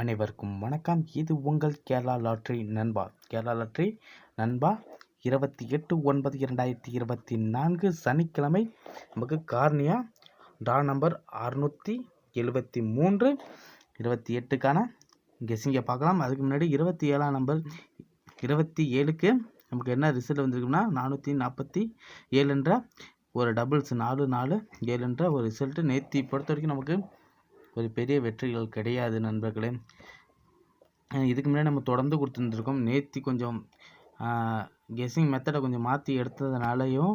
அனைவருக்கும் வணக்கம். இது உங்கள் கேரளா லாட்ரி நண்பா. கேரளா லாட்ரி நண்பா இருபத்தி எட்டு ஒன்பது இரண்டாயிரத்தி இருபத்தி நான்கு சனிக்கிழமை நமக்கு கார்னியா ட்ரா நம்பர் அறுநூற்றி எழுபத்தி மூன்று இருபத்தி எட்டுக்கான கெஸிங்கை பார்க்கலாம். அதுக்கு முன்னாடி இருபத்தி ஏழாம் நம்பர் இருபத்தி ஏழுக்கு நமக்கு என்ன ரிசல்ட் வந்திருக்குன்னா நானூற்றி நாற்பத்தி ஏழுன்ற ஒரு டபுள்ஸ் நாலு நாலு ஏழுன்ற ஒரு ரிசல்ட்டு நேற்று பொறுத்த வரைக்கும் நமக்கு ஒரு பெரிய வெற்றிகள் கிடையாது நண்பர்களே. இதுக்கு முன்னாடி நம்ம தொடர்ந்து கொடுத்துருந்துருக்கோம். நேத்தி கொஞ்சம் கெஸ்ஸிங் மெத்தடை கொஞ்சம் மாற்றி எடுத்ததுனாலையும்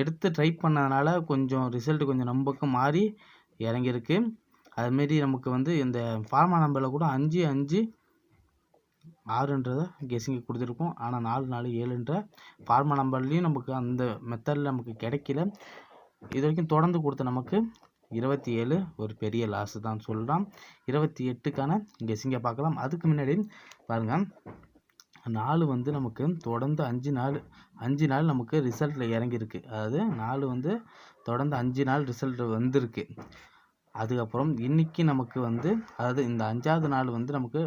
எடுத்து ட்ரை பண்ணதுனால கொஞ்சம் ரிசல்ட் கொஞ்சம் நம்ம பக்கம் மாறி இறங்கியிருக்கு. அதுமாரி நமக்கு வந்து இந்த ஃபார்மா நம்பரில் கூட அஞ்சு அஞ்சு ஆறுன்றதை கெஸ்ஸிங்கு கொடுத்துருக்கோம். ஆனால் நாலு நாலு ஏழுன்ற ஃபார்மா நம்பர்லேயும் நமக்கு அந்த மெத்தடில் நமக்கு கிடைக்கல. இது வரைக்கும் தொடர்ந்து கொடுத்த நமக்கு இருபத்தி ஏழு ஒரு பெரிய லாஸ் தான் சொல்கிறோம் இருபத்தி எட்டுக்கான கெஸ்ஸிங்கை பார்க்கலாம். அதுக்கு முன்னாடி பாருங்கள் நாலு வந்து நமக்கு தொடர்ந்து அஞ்சு நாள் அஞ்சு நாள் நமக்கு ரிசல்ட்டில் இறங்கியிருக்கு. அதாவது நாலு வந்து தொடர்ந்து அஞ்சு நாள் ரிசல்ட் வந்திருக்கு. அதுக்கப்புறம் இன்றைக்கி நமக்கு வந்து அதாவது இந்த அஞ்சாவது நாள் வந்து நமக்கு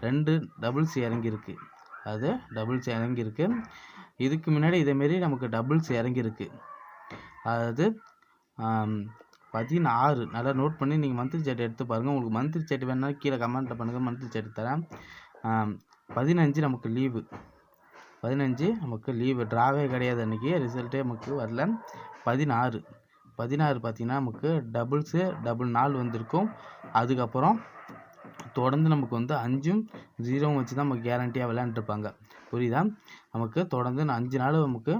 ரெண்டு டபுள்ஸ் இறங்கியிருக்கு. அது டபுள்ஸ் இறங்கியிருக்கு. இதுக்கு முன்னாடி இதேமாரி நமக்கு டபுள்ஸ் இறங்கியிருக்கு. அதாவது பதினாறு. நல்லா நோட் பண்ணி நீங்கள் மந்த்லி சேட் எடுத்து பாருங்கள் உங்களுக்கு மந்த்லி சேட் வேணாலும் கீழே கமெண்ட்டில் பண்ணுங்கள் மந்த்லி சேட் தரேன். பதினஞ்சு நமக்கு லீவு பதினஞ்சு நமக்கு லீவு ட்ராவே கிடையாது அன்றைக்கி ரிசல்ட்டே நமக்கு வரல. பதினாறு. பதினாறு பார்த்திங்கன்னா நமக்கு டபுள்ஸு டபுள் நாள் வந்திருக்கும். அதுக்கப்புறம் தொடர்ந்து நமக்கு வந்து அஞ்சும் ஜீரோவும் வச்சு தான் நமக்கு கேரண்டியாக விளையாண்டுருப்பாங்க. புரியுதா? நமக்கு தொடர்ந்து அஞ்சு நாள் நமக்கு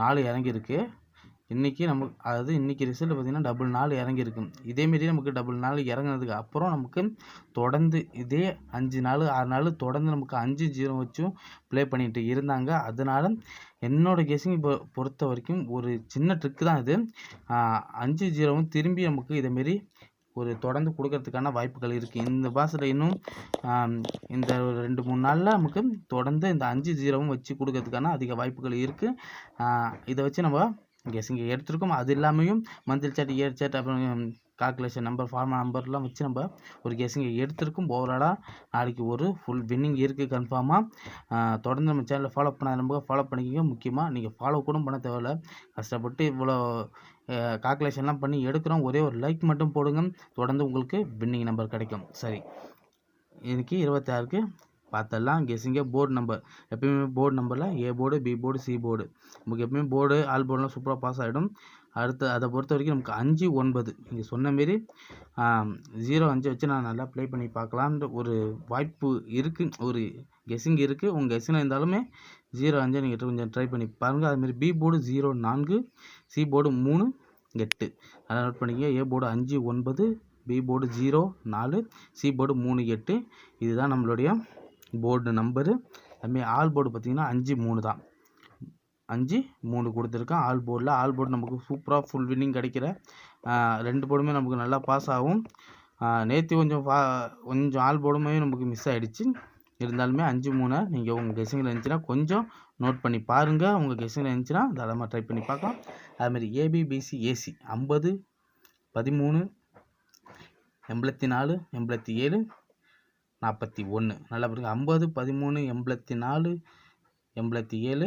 நாலு இறங்கியிருக்கு. இன்றைக்கி நமக்கு அதாவது இன்றைக்கி ரிசல்ட் பார்த்திங்கன்னா டபுள் நாள் இறங்கியிருக்கு. இதேமாரி நமக்கு டபுள் நாள் இறங்குனதுக்கு அப்புறம் நமக்கு தொடர்ந்து இதே அஞ்சு நாள் ஆறு நாள் தொடர்ந்து நமக்கு அஞ்சு ஜீரோ வச்சும் ப்ளே பண்ணிட்டு இருந்தாங்க. அதனால் என்னோட கெஸிங் இப்போ பொறுத்த வரைக்கும் ஒரு சின்ன ட்ரிக்கு தான் இது. அஞ்சு ஜீரோவும் திரும்பி நமக்கு இதேமாரி ஒரு தொடர்ந்து கொடுக்கறதுக்கான வாய்ப்புகள் இருக்குது இந்த பாஸில் இன்னும் இந்த ஒரு ரெண்டு மூணு நாளில் நமக்கு தொடர்ந்து இந்த அஞ்சு ஜீரோவும் வச்சு கொடுக்கறதுக்கான அதிக வாய்ப்புகள் இருக்குது இதை வச்சு நம்ம கெஸிங்க எடுத்திருக்கோம். அது இல்லாமையும் மந்த்லி சேட் இயர் சேட் அப்புறம் கால்குலேஷன் நம்பர் ஃபார்மா நம்பர்லாம் வச்சு நம்ம ஒரு கெஸிங்கை எடுத்திருக்கும். ஓவராலாக நாளைக்கு ஒரு ஃபுல் வின்னிங் இருக்குது கன்ஃபார்மாக தொடர்ந்து நம்ம சேனலில் ஃபாலோ பண்ணாத நம்ம ஃபாலோ பண்ணிக்கோங்க. முக்கியமாக நீங்கள் ஃபாலோ கூட பண்ண தேவையில்ல. கஷ்டப்பட்டு இவ்வளோ கால்குலேஷன்லாம் பண்ணி எடுக்கிறோம். ஒரே ஒரு லைக் மட்டும் போடுங்க. தொடர்ந்து உங்களுக்கு வின்னிங் நம்பர் கிடைக்கும். சரி. இன்றைக்கி இருபத்தாறுக்கு பார்த்தெல்லாம் கெஸிங்க போர்டு நம்பர் எப்பயுமே போர்டு நம்பரில் A board B board C board நமக்கு எப்பயுமே போர்டு ஆல் போர்டெலாம் சூப்பராக பாஸ் ஆகிடும் அடுத்து அதை பொறுத்த வரைக்கும் நமக்கு அஞ்சு ஒன்பது. நீங்கள் சொன்ன மாரி ஜீரோ அஞ்சு வச்சு நான் நல்லா ப்ளே பண்ணி பார்க்கலான்ற ஒரு வாய்ப்பு இருக்குது ஒரு கெஸ்ஸிங் இருக்குது உங்கள் கெஸ்ஸில் இருந்தாலுமே ஜீரோ அஞ்சு நீங்கள் கொஞ்சம் ட்ரை பண்ணி பாருங்கள் அதுமாரி பி போர்டு ஜீரோ நான்கு சி போர்டு மூணு எட்டு. அதை நோட் பண்ணிக்கங்க. ஏ போர்டு அஞ்சு ஒன்பது பி போர்டு ஜீரோ நாலு சி போர்டு மூணு எட்டு. இதுதான் நம்மளுடைய போர்டு நம்பரு அதுமாரி ஆல் போர்டு பார்த்திங்கன்னா அஞ்சு மூணு தான். அஞ்சு மூணு கொடுத்துருக்கேன். ஆல் போர்டில் ஆல் போர்டு நமக்கு சூப்பராக ஃபுல் வின்னிங் கிடைக்கிற ரெண்டு போர்டுமே நமக்கு நல்லா பாஸ் ஆகும். நேற்று கொஞ்சம் ஃபா கொஞ்சம் ஆல் போர்டுமே நமக்கு மிஸ் ஆகிடுச்சு இருந்தாலுமே அஞ்சு மூணை நீங்கள் உங்கள் கெஸிங்கில் இருந்துச்சுன்னா கொஞ்சம் நோட் பண்ணி பாருங்கள் உங்கள் கெஸிங்கில் இருந்துச்சுன்னா தாராளமாக ட்ரை பண்ணி பார்க்கலாம். அதுமாதிரி ஏபிபிசி ஏசி ஐம்பது பதிமூணு எண்பத்தி நாலு எண்பத்தி ஏழு நாற்பத்தி ஒன்று நல்லா பாருங்க ஐம்பது பதிமூணு எண்பத்தி நாலு எண்பத்தி ஏழு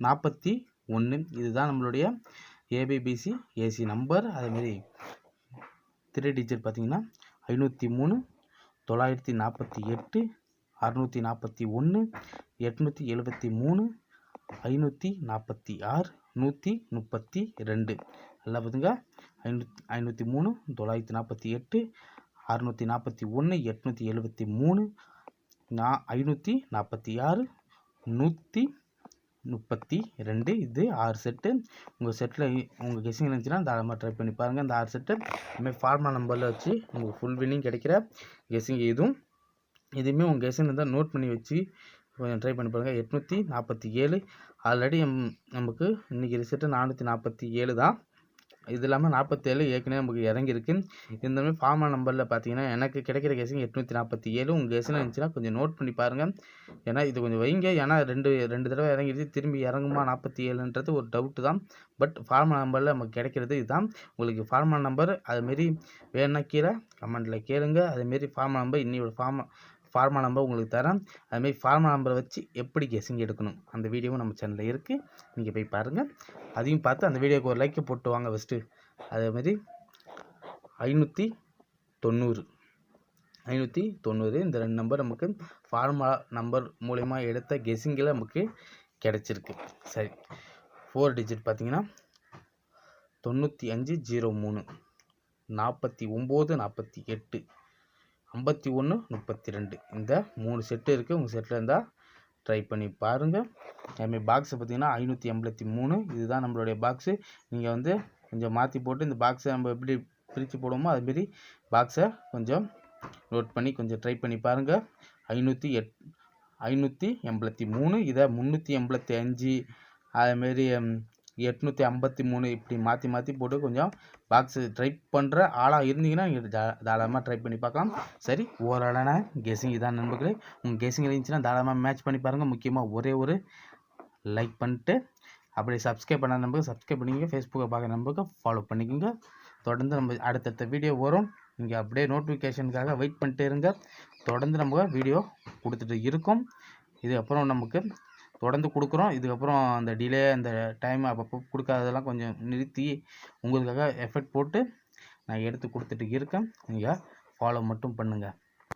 நாற்பத்தி ஒன்று இதுதான் நம்மளுடைய A B B C AC number அதேமாரி த்ரீ டிஜிட் பார்த்தீங்கன்னா ஐநூற்றி மூணு தொள்ளாயிரத்தி நாற்பத்தி எட்டு அறநூற்றி நாற்பத்தி ஒன்று எட்நூற்றி எழுபத்தி மூணு ஐநூற்றி நாற்பத்தி ஆறு நூற்றி முப்பத்தி ரெண்டு. நல்லா பார்த்துங்க ஐநூற்றி ஐநூற்றி மூணு தொள்ளாயிரத்தி நாற்பத்தி எட்டு அறநூற்றி நாற்பத்தி ஒன்று எட்நூற்றி எழுபத்தி மூணு நா ஐநூற்றி நாற்பத்தி ஆறு நூற்றி முப்பத்தி ரெண்டு. இது ஆறு செட்டு உங்கள் செட்டில் உங்கள் கெஸிங் இருந்துச்சுன்னா தாராளமாக ட்ரை பண்ணி பாருங்கள் இந்த ஆறு செட்டு இதுமாதிரி ஃபார்மா நம்பரில் வச்சு உங்களுக்கு ஃபுல் வின்னிங் கிடைக்கிற கெஸிங் இதுவும் இதுவுமே உங்கள் கெஸிங் இருந்தால் நோட் பண்ணி வச்சு கொஞ்சம் ட்ரை பண்ணி பாருங்கள் எட்நூற்றி நாற்பத்தி ஏழு. ஆல்ரெடி நமக்கு இன்றைக்கி ரிசல்ட்டு நானூற்றி நாற்பத்தி ஏழு தான். இது இல்லாமல் நாற்பத்தேழு ஏற்கனவே நமக்கு இறங்கியிருக்கு. இந்த மாதிரி ஃபார்மா நம்பரில் பார்த்தீங்கன்னா எனக்கு கிடைக்கிற கேசிங் எட்நூற்றி நாற்பத்தி ஏழு உங்கள் கேஸில் இருந்துச்சுன்னா கொஞ்சம் நோட் பண்ணி பாருங்கள் ஏன்னா இது கொஞ்சம் வைங்க. ஏன்னா ரெண்டு ரெண்டு தடவை இறங்கிடுச்சு. திரும்பி இறங்குமா நாற்பத்தி ஏழுன்றது ஒரு டவுட்டு தான். பட் ஃபார்மா நம்பரில் நமக்கு கிடைக்கிறது இதுதான். உங்களுக்கு ஃபார்மா நம்பர் அதுமாரி வேணும்னா கீழே கமெண்ட்டில் கேளுங்க. அதுமாரி ஃபார்மா நம்பர் இன்னியோட ஃபார்மா ஃபார்மா நம்பர் உங்களுக்கு தரேன் அதுமாரி ஃபார்மா நம்பரை வச்சு எப்படி கெஸிங் எடுக்கணும்? அந்த வீடியோவும் நம்ம சேனலில் இருக்குது நீங்கள் போய் பாருங்கள் அதையும் பார்த்து அந்த வீடியோக்கு ஒரு லைக்கை போட்டு வாங்க ஃபஸ்ட்டு அதேமாரி ஐநூற்றி தொண்ணூறு. ஐநூற்றி தொண்ணூறு இந்த ரெண்டு நம்பர் நமக்கு ஃபார்முலா நம்பர் மூலயமா எடுத்த கெஸிங்கில் நமக்கு கிடச்சிருக்கு. சரி. ஃபோர் டிஜிட் பார்த்தீங்கன்னா தொண்ணூற்றி அஞ்சு ஜீரோ மூணு. நாற்பத்தி ஒம்பது நாற்பத்தி எட்டு. ஐம்பத்தி ஒன்று முப்பத்தி ரெண்டு. இந்த மூணு செட்டு இருக்குது உங்கள் செட்டில் இருந்தால் ட்ரை பண்ணி பாருங்கள் அதுமாதிரி பாக்ஸை பார்த்தீங்கன்னா ஐநூற்றி எண்பத்தி மூணு. இதுதான் நம்மளுடைய பாக்ஸு நீங்கள் வந்து கொஞ்சம் மாற்றி போட்டு இந்த பாக்ஸை நம்ம எப்படி பிரித்து போடுவோமோ அதுமாரி பாக்ஸை கொஞ்சம் நோட் பண்ணி கொஞ்சம் ட்ரை பண்ணி பாருங்கள் ஐநூற்றி எட் ஐநூற்றி எண்பத்தி மூணு. இதை முந்நூற்றி எண்பத்தி அஞ்சு. அதுமாரி எட்நூற்றி ஐம்பத்தி மூணு இப்படி மாற்றி மாற்றி போட்டு கொஞ்சம் பாக்ஸு ட்ரை பண்ணுற ஆளாக இருந்தீங்கன்னா நீங்கள் தா தாராளமாக ட்ரை பண்ணி பார்க்கலாம். சரி ஓரளவான கெஸிங் இதான் நண்பர்களே. உங்கள் கெஸிங் இருந்துச்சுன்னா தாராளமாக மேட்ச் பண்ணி பாருங்கள் முக்கியமாக ஒரே ஒரு லைக் பண்ணிட்டு அப்படி சப்ஸ்கிரைப் பண்ண நம்பருக்கு சப்ஸ்கிரைப் பண்ணிக்கோங்க. ஃபேஸ்புக்கை பார்க்குற நம்பருக்கு ஃபாலோ பண்ணிக்கோங்க. தொடர்ந்து நம்ம அடுத்தடுத்த வீடியோ வரும். நீங்கள் அப்படியே நோட்டிஃபிகேஷனுக்காக வெயிட் பண்ணிட்டே இருங்க. தொடர்ந்து நம்ம வீடியோ கொடுத்துட்டு இருக்கோம். இதுக்கப்புறம் நமக்கு தொடர்ந்து கொடுக்குறோம். இதுக்கப்புறம் அந்த டிலே அந்த டைம் அப்பப்போ கொடுக்காததெல்லாம் கொஞ்சம் நிறுத்தி உங்களுக்காக எஃபெக்ட் போட்டு நான் எடுத்து கொடுத்துட்டு இருக்கேன். நீங்கள் ஃபாலோ மட்டும் பண்ணுங்கள்